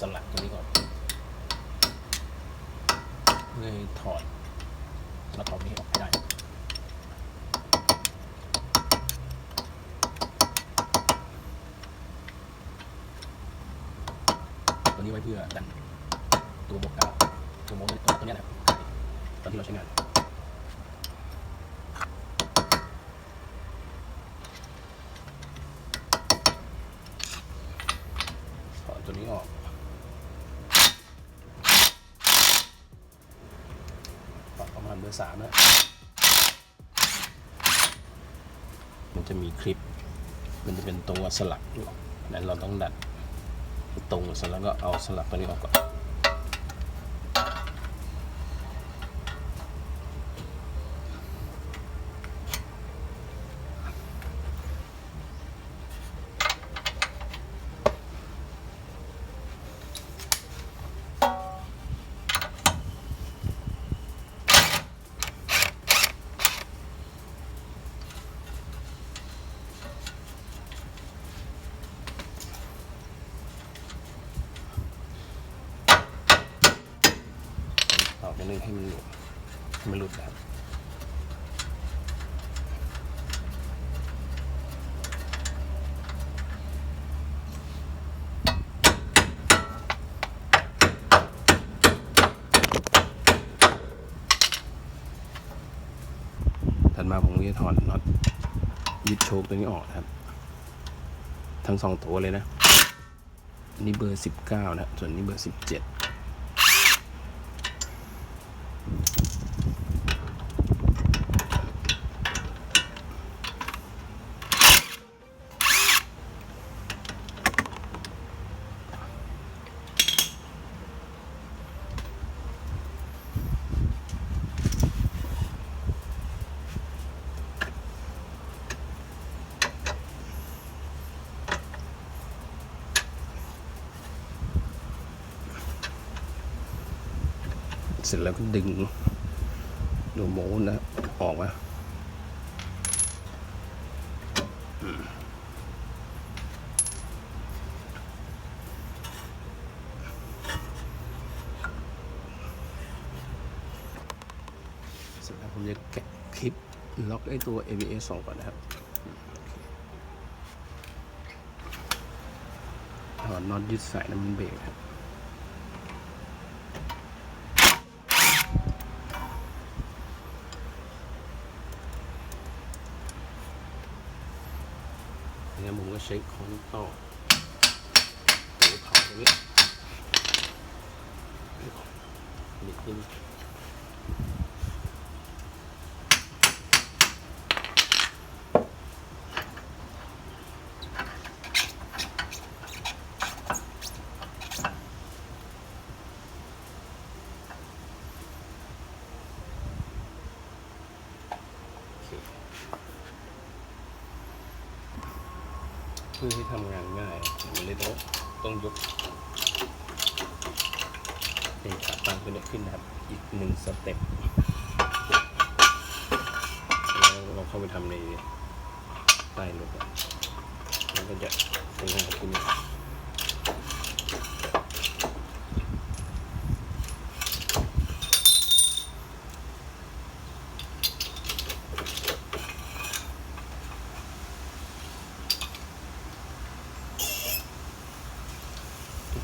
สลักตัวนี้ก่อนเพื่อให้ถอดสลักนี้ออกให้ได้ตัวนี้ไว้เพื่อดันตัวบกดาวตัวโมตัวตัวนี้ยนะครับตอนที่เราใช้งานถอดตัวนี้ออก ปรับประมาณ เบอร์สามนะมันจะมีคลิป มันจะเป็นตัวสลักอยู่นั้นเราต้องดัดตรงเสร็จแล้วก็เอาสลักตัวนี้ออกก่อน นึงให้มันหลุดมันหลุดนะครับถัดมาผมก็จะถอดน็อตยึดโชคตัวนี้ออกนะครับ ทั้งสองตัวเลยนะนนี้เบอร์สิบเก้านะ ส่วนนี้เบอร์สิบเจ็ด เสร็จแล้วก็ดึงดูโมนะ ออกมาเสร็จแล้วผมจะแกะคลิป ล็อกไอ้ตัว ABS 2ก่อนนะครับถอดน็อตยึดสายน้ำมันเบรกครับ มก็ใช้ค้อนต่อตัวเขาตรงนี้นิดนึง อให้ทำงานง่ายมันเลยต้องต้องยกเป็นขาตั้งตัวนยขึ้นนะครับ อีกหนึ่งสเต็ปแล้วเราเข้าไปทำในใต้รถมันก็จะเป็นงานขึ้น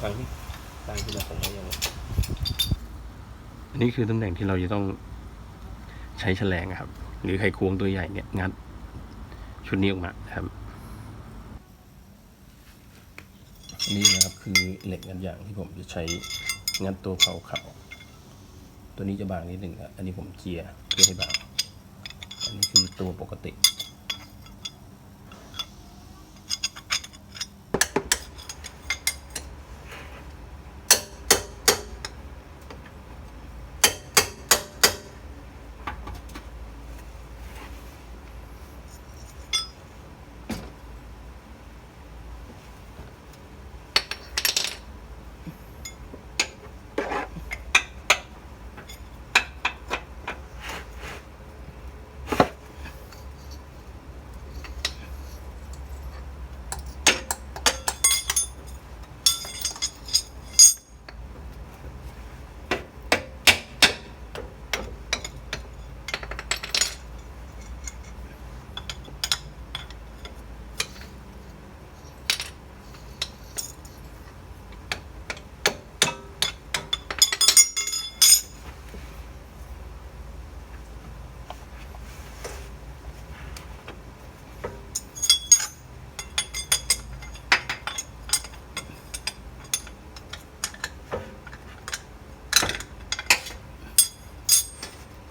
ตั้งที่ ตั้งที่เราผมไว้ยังอันนี้คือตำแหน่งที่เราจะต้องใช้แฉลงอะครับ หรือไขควงตัวใหญ่เนี่ยงัดชุดนี้ออกมาครับอันนี้นะครับคือเหล็กงัดยางที่ผมจะใช้งัดตัวเผาเขาตัวนี้จะบางนิดหนึ่งครับอันนี้ผมเจียร์เพื่อให้บาง อันนี้คือตัวปกติ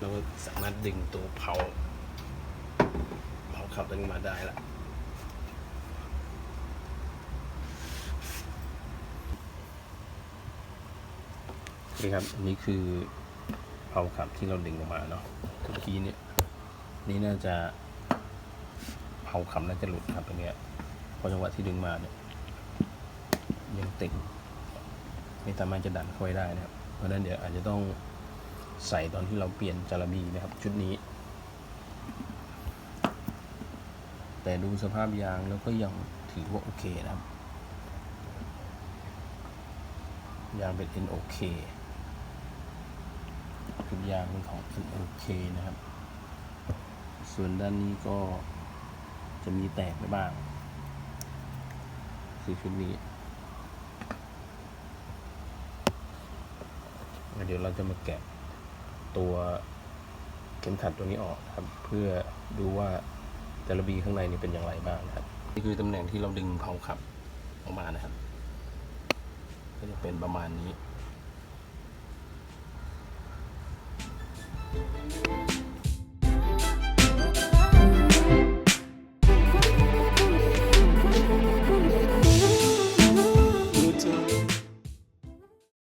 เราก็สามารถดึงตัวเผาเผาขับตัวนี้มาได้ละนี่ครับอันนี้คือเผาขับที่เราดึงออกมาเนาะเมื่อกี้เนี่ยนี่น่าจะเผาขับน่าจะหลุดครับตรงเนี้ยเพราะจังหวะที่ดึงมาเนี่ยยังติดไม่สามารถจะดันเข้าได้นะครับ เพราะนั้นเดี๋ยวอาจจะต้อง ใส่ตอนที่เราเปลี่ยนจารบีนะครับชุดนี้ แต่ดูสภาพยางแล้วก็ยังถือว่าโอเคนะครับยางเป็น NOK ชุดยางเป็นของ NOK นะครับ ส่วนด้านนี้ก็จะมีแตกไปบ้างคือชุดนี้เดี๋ยวเราจะมาแกะ ตัวเข็มขัดตัวนี้ออกครับ เพื่อดูว่าจาระบีข้างในนี่เป็นอย่างไรบ้างนะครับ นี่คือตำแหน่งที่เราดึงเผาขับออกมานะครับ ก็จะเป็นประมาณนี้